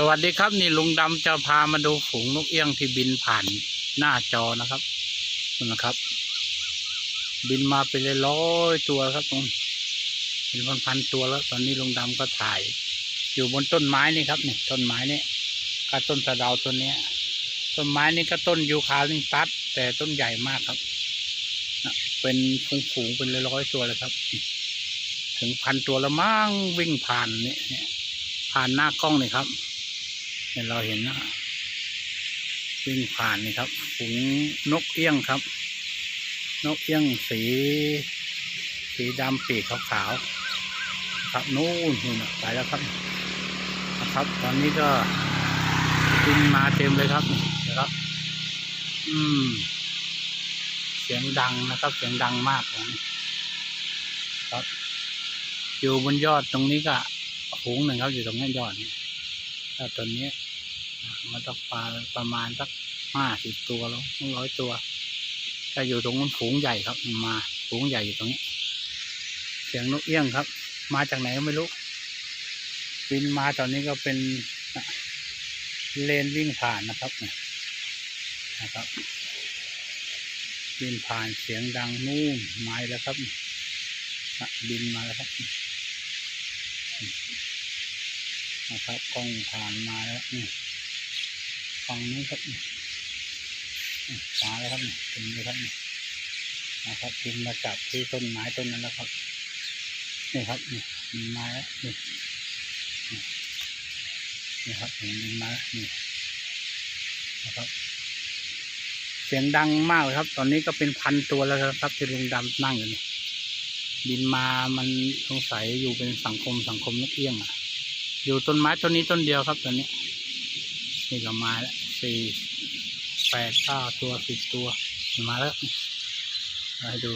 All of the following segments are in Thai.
สวัสดีครับนี่ลุงดำจะพามาดูฝูงนกเอี้ยงที่บินผ่านหน้าจอนะครับนี่นะครับ บินมาเป็นร้อยตัวครับตรงเป็นพันๆตัวแล้ว ตอนนี้ลุงดำก็ถ่าย อยู่บนต้นไม้นี่ครับนี่ต้นไม้นี่ก็ต้นสะเดาต้นนี้ต้นไม้นี่ก็ต้นยูคาลิปตัสแต่ต้นใหญ่มากครับเป็นฝูงๆเป็นร้อยตัวเลยครับ ถึงพันตัวแล้วมั้งวิ่งผ่านนี่ผ่านหน้ากล้องนี่ครับ เนี่ยเราเห็นนะวิ่งผ่านนี่ครับฝูงนกเอี้ยงครับ นกเอี้ยงสี สีดำปีกขาวๆครับนู่นนู่นไปแล้วครับนะครับ ตอนนี้ก็บินมาเต็มเลยครับนี่นะครับ อืม เสียงดังนะครับ เสียงดังมากครับ อยู่บนยอดตรงนี้ก็ฝูงหนึ่งครับอยู่ตรงนี้ยอดนี่ ถ้าตัวนี้ยอ่ามันต้องปลาประมาณสักห้าสิบตัวแล้วร้อยตัวถ้าอยู่ตรงนู้นฝูงใหญ่ครับ มาฝูงใหญ่อยู่ตรงนี้ เสียงนกเอี้ยงครับ มาจากไหนก็ไม่รู้บินมาตอนนี้ก็เป็นเลนวิ่งผ่านนะครับนะครับบินผ่านเสียงดังนู่นไม้แล้วครับบินมาแล้วครับ นะครับกล้องผ่านมาแล้วนี่ฝั่งนี้ครับนี่นี่มาแล้วครับนี่ถึงนี้ครับนี่นะครับบินมาจับที่ต้นไม้ต้นนั้นแล้วครับนี่ครับนี่บินมาแล้วนี่นี่ครับเห็นบินมาแล้วนี่นะครับเสียงดังมากครับ ตอนนี้ก็เป็นพันตัวแล้วครับที่ลุงดำนั่งอยู่นี่บินมามันสงสัยอยู่เป็นสังคมสังคมนกเอี้ยงอะ อยู่ต้นไม้ต้นนี้ต้นเดียวครับตอนนี้นี่ก็มาแล้วสี่แปดเก้าตัวสิบตัวมาแล้วมาดู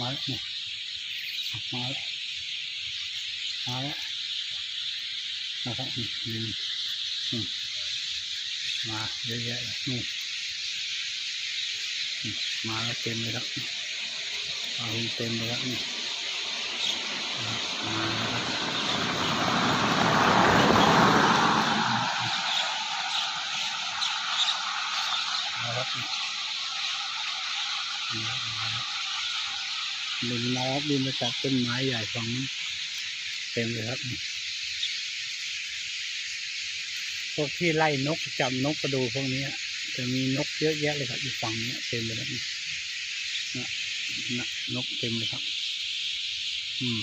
มาแล้วนี่มาแล้วมาแล้วนะครับนี่นี่มาเยอะแยะนี่มาแล้วเต็มเลยครับเอาเต็มเลยครับนี่ ล้วครับบินมาครับบินมาจากต้นไม้ใหญ่ฝั่งนี้เต็มเลยครับ พวกที่ไล่นกจับนกกระดูพวกนี้จะมีนกเยอะแยะเลยครับอยู่ฝั่งนี้เต็มเลยครับนนะนกเต็มเลยครับ อืม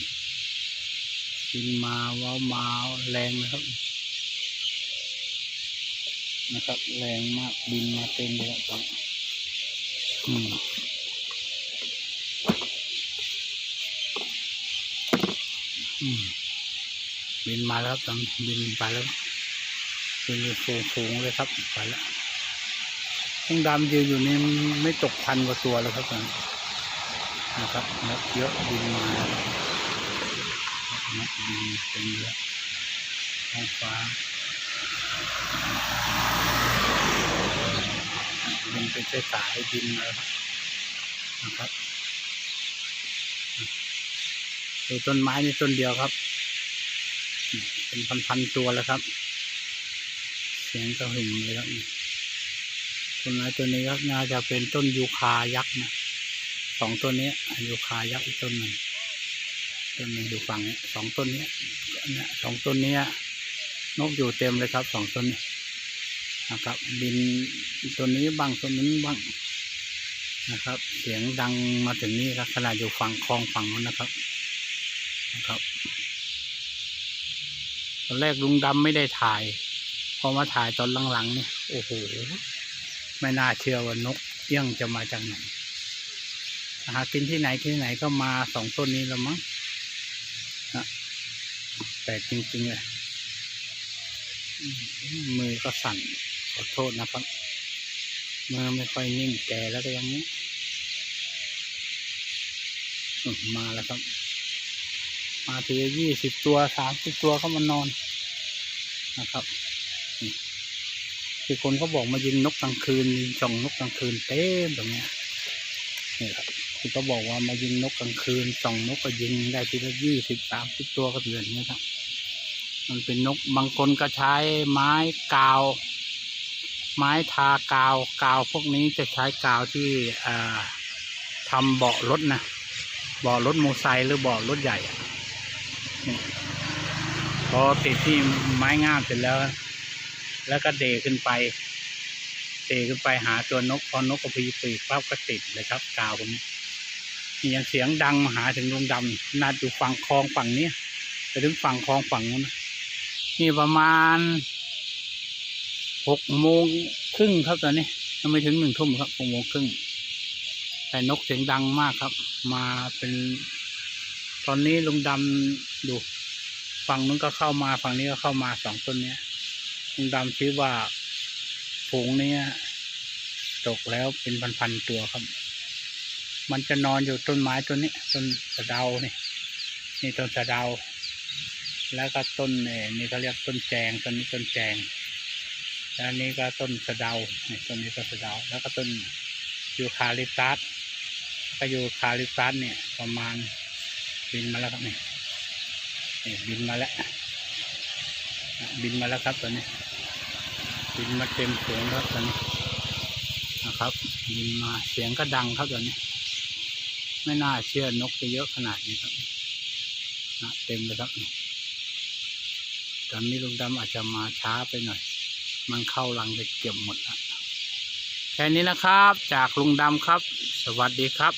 บินมาว้าวมาแรงนะครับ นะครับ แรงมากบินมาเต็มเลยครับอืมอืมบินมาแล้วครับบินไปแล้วบินฟูฟูงๆเลยครับไปแล้วต้องดำยืนอยู่นี่ไม่ตกพันกว่าตัวแล้วครับตอนนะครับนกเยอะบินมาแล้ว นักบินเป็นเรือท้องฟ้าบินเป็นสายบินนะครับดูต้นไม้นี่ต้นเดียวครับ เป็นพันๆตัวแล้วครับ เสียงกระหึ่มเลยครับต้นไม้ตัวนี้ครับน่าจะเป็นต้นยูคายักษ์นะสองต้นนี้ยูคายักษ์อีกต้นหนึ่ง ต้นหนึงอยู่ฝั่งนี้สองต้นเนี้ยเนี่ยสองต้นเนี้ยนกอยู่เต็มเลยครับสองต้นนี้นะครับ บินตัวนี้บ้างตัวนั้นบ้างนะครับ เสียงดังมาถึงนี่ครับขนาดอยู่ฝั่งคลองฝั่งนู้นนะครับนะครับตอนแรกลุงดำไม่ได้ถ่ายพอมาถ่ายตอนหลังๆเนี่ยโอ้โหไม่น่าเชื่อว่านกเอี้ยงจะมาจากไหนหากินที่ไหนที่ไหนก็มาสองต้นนี้แล้วมั้ง แต่จริงๆเลยมือก็สั่นขอโทษนะครับมือไม่ค่อยนิ่งแก่แล้วก็ยังนี้มาแล้วครับ มาทียี่สิบตัวสามสิบตัวเข้ามานอนนะครับนี่ที่คนเขาบอกมายิงนกกลางคืนยิงส่องนกกลางคืนเต็มตรงเนี้ยนี่ครับที่เขาบอกว่ามายิงนกกลางคืนส่องนกก็ยิงได้ทีละยี่สิบสามสิบตัวก็เดือนนี้ครับ มันเป็นนกบางคนก็ใช้ไม้กาว ไม้ทากาวกาวพวกนี้จะใช้กาวที่ทำเบาะรถนะเบาะรถมอไซค์หรือเบาะรถใหญ่พอติดที่ไม้งามเสร็จแล้ว แล้วก็เดขึ้นไปเดขึ้นไปหาตัวนกพอนกกระพีปีกปั๊บก็ติดเลยครับกาวตรงนี้นี่ยังเสียงดังมาหาถึงดวงดำนาดอยู่ฝั่งคลองฝั่งนี้ไปถึงฝั่งคลองฝั่งนู้น นี่ประมาณหกโมงครึ่งครับตอนนี้ยังไม่ถึงหนึ่งทุ่มครับหกโมงครึ่งแต่นกเสียงดังมากครับ มาเป็น ตอนนี้ลุงดำดูฝั่งนู้นก็เข้ามาฝั่งนี้ก็เข้ามาสองต้นเนี้ยลุงดำคิดว่าฝูงเนี้ยตกแล้วเป็นพันๆตัวครับ มันจะนอนอยู่ต้นไม้ต้นนี้ต้นสะเดานี่นี่ต้นสะเดา แล้วก็ต้นเอ่อนี่เขาเรียกต้นแจงต้นนี้ต้นแจงแล้วนี้ก็ต้นสะเดาต้นนี้ต้นสะเดา แล้วก็ต้นยูคาลิปตัสก็ยูคาลิปตัสเนี่ยประมาณบินมาแล้วครับนี่นี่บินมาแล้ว บินมาแล้วครับตอนนี้ บินมาเต็มสูงครับตอนนี้นะครับ บินมาเสียงก็ดังครับตอนนี้ ไม่น่าเชื่อนกจะเยอะขนาดนี้ครับนะเต็มเลยครับนี่ ตอนนี้ลุงดำอาจจะมาช้าไปหน่อย มันเข้ารังจะเก็บหมดแล้วแค่นี้นะครับ จากลุงดำครับ สวัสดีครับ